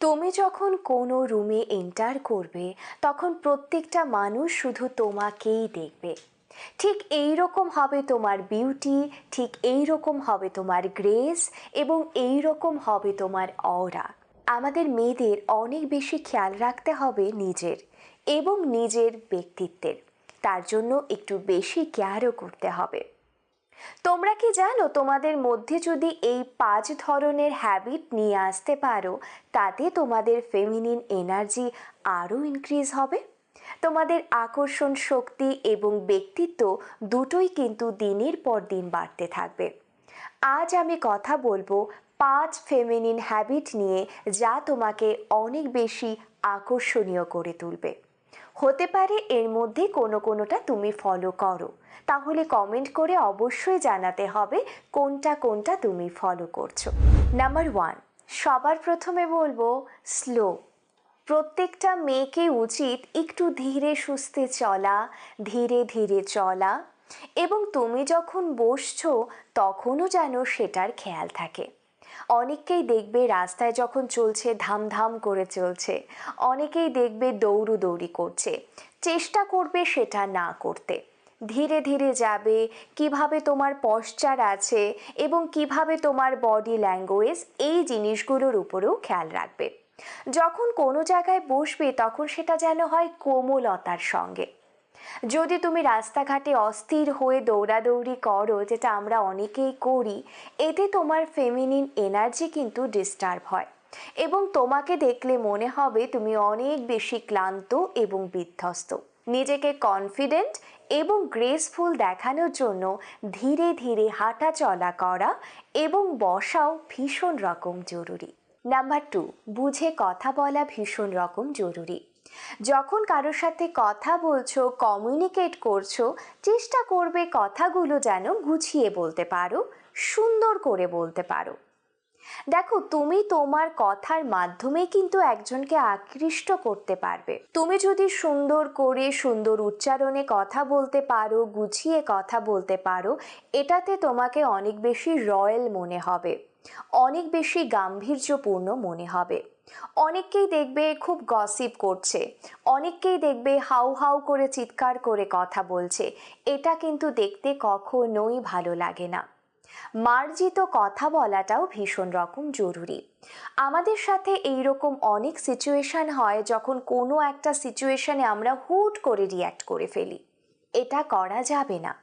তুমি যখন কোনো রুমে এন্টার করবে, তখন প্রত্যেকটা মানুষ শুধু তোমাকেই দেখবে। ঠিক এই রকম হবে তোমার বিউটি ঠিক এই রকম হবে তোমার গ্রেস এবং এই রকম হবে তোমার অরা আমাদের মেয়েদের অনেক বেশি খেয়াল রাখতে হবে নিজের এবং নিজের ব্যক্তিত্বের। তার জন্য একটু বেশি কেয়ারও করতে হবে। তোমরা কি জানো, তোমাদের মধ্যে যদি এই পাঁচ ধরনের হ্যাবিট নিয়ে আসতে পারো, তাতে তোমাদের ফেমিনিন এনার্জি আরও ইনক্রিজ হবে? তোমাদের আকর্ষণ শক্তি এবং ব্যক্তিত্ব দুটোই কিন্তু দিনের পর দিন বাড়তে থাকবে। আজ আমি কথা বলব পাঁচ ফেমিনিন হ্যাবিট নিয়ে, যা তোমাকে অনেক বেশি আকর্ষণীয় করে তুলবে। হতে পারে এর মধ্যে কোনো কোনোটা তুমি ফলো করো। তাহলে কমেন্ট করে অবশ্যই জানাতে হবে কোনটা কোনটা তুমি ফলো করছ। নাম্বার ওয়ান সবার প্রথমে বলব স্লো প্রত্যেকটা মেয়েকে উচিত একটু ধীরে সুস্থে চলা, ধীরে ধীরে চলা এবং তুমি যখন বসছো তখনও যেন সেটার খেয়াল থাকে। অনেককেই দেখবে রাস্তায় যখন চলছে ধামধাম করে চলছে। অনেকেই দেখবে দৌড়ু দৌড়ি করছে। চেষ্টা করবে সেটা না করতে। ধীরে ধীরে যাবে কীভাবে তোমার পশ্চার আছে এবং কীভাবে তোমার বডি ল্যাঙ্গুয়েজ এই জিনিসগুলোর উপরেও খেয়াল রাখবে। যখন কোনো জায়গায় বসবে তখন সেটা যেন হয় কোমলতার সঙ্গে। যদি তুমি রাস্তাঘাটে অস্থির হয়ে দৌড়াদৌড়ি করো, যেটা আমরা অনেকেই করি, এতে তোমার ফেমিনিন এনার্জি কিন্তু ডিস্টার্ব হয়। এবং তোমাকে দেখলে মনে হবে তুমি অনেক বেশি ক্লান্ত এবং বিধ্বস্ত। নিজেকে কনফিডেন্ট এবং গ্রেসফুল দেখানোর জন্য ধীরে ধীরে হাঁটা চলা করা এবং বসাও ভীষণ রকম জরুরি। নাম্বার টু বুঝে কথা বলা ভীষণ রকম জরুরি। যখন কারোর সাথে কথা বলছো কমিউনিকেট করছ, চেষ্টা করবে কথাগুলো যেন গুছিয়ে বলতে পারো, সুন্দর করে বলতে পারো। দেখো, তুমি তোমার কথার মাধ্যমে কিন্তু একজনকে আকৃষ্ট করতে পারবে। তুমি যদি সুন্দর করে, সুন্দর উচ্চারণে কথা বলতে পারো, গুছিয়ে কথা বলতে পারো, এটাতে তোমাকে অনেক বেশি রয়্যাল মনে হবে, অনেক বেশি গাম্ভীর্যপূর্ণ মনে হবে। অনেককেই দেখবে খুব গসিপ করছে, অনেককেই দেখবে হাউ হাউ করে চিৎকার করে কথা বলছে, এটা কিন্তু দেখতে কখনোই ভালো লাগে না। মার্জিত কথা বলাটাও ভীষণ রকম জরুরি। আমাদের সাথে এই রকম অনেক সিচুয়েশন হয় যখন কোনো একটা সিচুয়েশনে আমরা হুট করে রিয়্যাক্ট করে ফেলি। এটা করা যাবে না।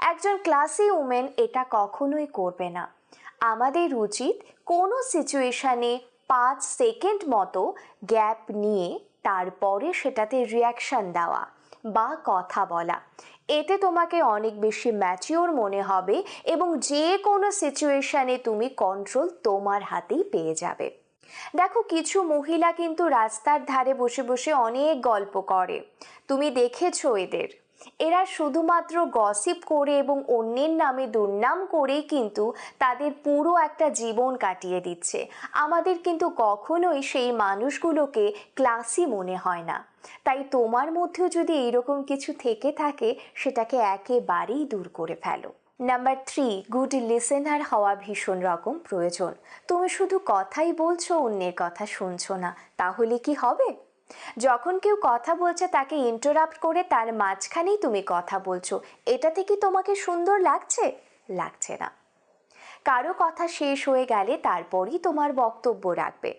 একজন ক্লাসি উমেন এটা কখনোই করবে না। আমাদের উচিত কোনো সিচুয়েশানে পাঁচ সেকেন্ড মতো গ্যাপ নিয়ে তারপরে সেটাতে রিয়াকশান দেওয়া বা কথা বলা। এতে তোমাকে অনেক বেশি ম্যাচিওর মনে হবে এবং যে কোনো সিচুয়েশানে তুমি কন্ট্রোল তোমার হাতেই পেয়ে যাবে। দেখো, কিছু মহিলা কিন্তু রাস্তার ধারে বসে বসে অনেক গল্প করে। তুমি দেখেছ এদের। এরা শুধুমাত্র গসিপ করে এবং অন্যের নামে দুর্নাম করেই কিন্তু তাদের পুরো একটা জীবন কাটিয়ে দিচ্ছে। আমাদের কিন্তু কখনোই সেই মানুষগুলোকে ক্লাসি মনে হয় না। তাই তোমার মধ্যেও যদি এইরকম কিছু থেকে থাকে, সেটাকে একেবারেই দূর করে ফেলো। নাম্বার থ্রি গুড লিসেনার হওয়া ভীষণ রকম প্রয়োজন। তুমি শুধু কথাই বলছো, অন্যের কথা শুনছো না। তাহলে কি হবে? যখন কেউ কথা বলছে তাকে ইন্টারাপ্ট করে তার মাঝখানেই তুমি কথা বলছো, এটাতে কি তোমাকে সুন্দর লাগছে? লাগছে না। কারও কথা শেষ হয়ে গেলে তারপরই তোমার বক্তব্য রাখবে।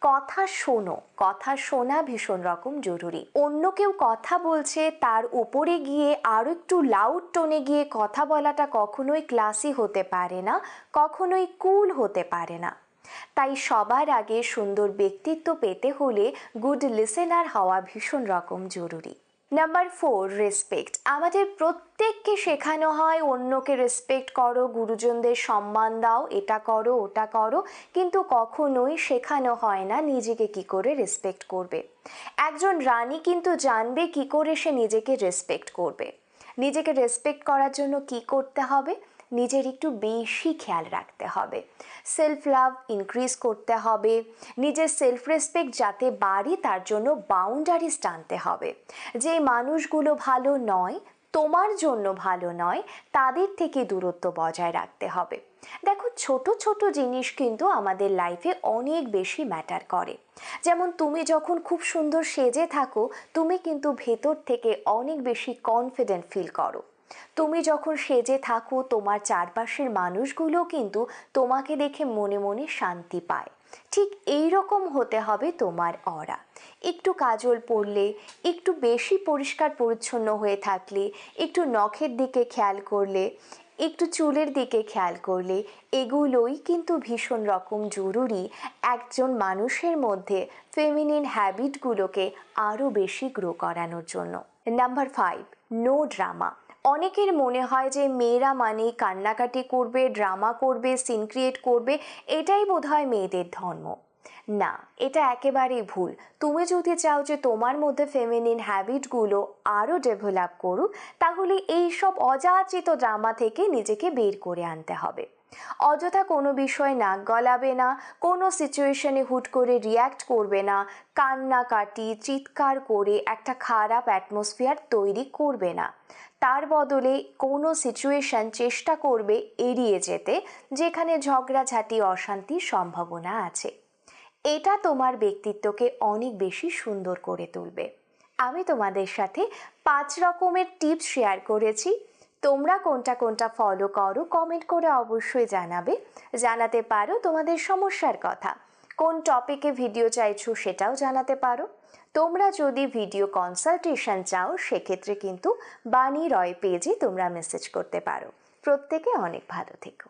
কথা শোনো, কথা শোনা ভীষণ রকম জরুরি। অন্য কেউ কথা বলছে, তার উপরে গিয়ে আরও একটু লাউড টোনে গিয়ে কথা বলাটা কখনোই ক্লাসি হতে পারে না, কখনোই কুল হতে পারে না। তাই সবার আগে সুন্দর ব্যক্তিত্ব পেতে হলে গুড লিসেনার হওয়া ভীষণ রকম জরুরি। নাম্বার ফোর রেসপেক্ট আমাদের প্রত্যেককে শেখানো হয়, অন্যকে রেসপেক্ট করো, গুরুজনদের সম্মান দাও, এটা করো, ওটা করো, কিন্তু কখনোই শেখানো হয় না নিজেকে কি করে রেসপেক্ট করবে। একজন রানী কিন্তু জানবে কি করে সে নিজেকে রেসপেক্ট করবে। নিজেকে রেসপেক্ট করার জন্য কি করতে হবে? নিজের একটু বেশি খেয়াল রাখতে হবে। সেলফ লাভ ইনক্রিজ করতে হবে। নিজের সেলফ রেসপেক্ট যাতে বাড়ে, তার জন্য বাউন্ডারিজ টানতে হবে। যে মানুষগুলো ভালো নয়, তোমার জন্য ভালো নয়, তাদের থেকে দূরত্ব বজায় রাখতে হবে। দেখো, ছোট ছোট জিনিস কিন্তু আমাদের লাইফে অনেক বেশি ম্যাটার করে। যেমন তুমি যখন খুব সুন্দর সেজে থাকো, তুমি কিন্তু ভেতর থেকে অনেক বেশি কনফিডেন্ট ফিল করো। তুমি যখন সেজে থাকো, তোমার চারপাশের মানুষগুলো কিন্তু তোমাকে দেখে মনে মনে শান্তি পায়। ঠিক এই রকম হতে হবে তোমার অরা। একটু কাজল পরলে একটু বেশি পরিষ্কার পরিচ্ছন্ন হয়ে থাকলে, একটু নখের দিকে খেয়াল করলে, একটু চুলের দিকে খেয়াল করলে, এগুলোই কিন্তু ভীষণ রকম জরুরি একজন মানুষের মধ্যে ফেমিনিন হ্যাবিটগুলোকে আরও বেশি গ্রো করানোর জন্য। নাম্বার ফাইভ নো ড্রামা অনেকের মনে হয় যে মেয়েরা মানে কান্নাকাটি করবে, ড্রামা করবে সিন ক্রিয়েট করবে, এটাই বোধহয় মেয়েদের ধর্ম। না, এটা একেবারেই ভুল। তুমি যদি চাও যে তোমার মধ্যে ফেমিনিন হ্যাবিটগুলো আরও ডেভেলপ করুক, তাহলে এই সব অযাচিত ড্রামা থেকে নিজেকে বের করে আনতে হবে। অযথা কোনো বিষয় নাক গলাবে না, কোনো সিচুয়েশনে হুট করে রিয়্যাক্ট করবে না, কান্নাকাটি, চিৎকার করে একটা খারাপ অ্যাটমসফিয়ার তৈরি করবে না। তার বদলে কোনো সিচুয়েশন চেষ্টা করবে এড়িয়ে যেতে, যেখানে ঝগড়াঝাটি অশান্তির সম্ভাবনা আছে। এটা তোমার ব্যক্তিত্বকে অনেক বেশি সুন্দর করে তুলবে। আমি তোমাদের সাথে পাঁচ রকমের টিপস শেয়ার করেছি। তোমরা কোনটা কোনটা ফলো করো কমেন্ট করে অবশ্যই জানাবে। জানাতে পারো তোমাদের সমস্যার কথা। কোন টপিকে ভিডিও চাইছো সেটাও জানাতে পারো। তোমরা যদি ভিডিও কনসালটেশন চাও, সেক্ষেত্রে কিন্তু বাণী রয় পেজে তোমরা মেসেজ করতে পারো। প্রত্যেকে অনেক ভালো থেকো।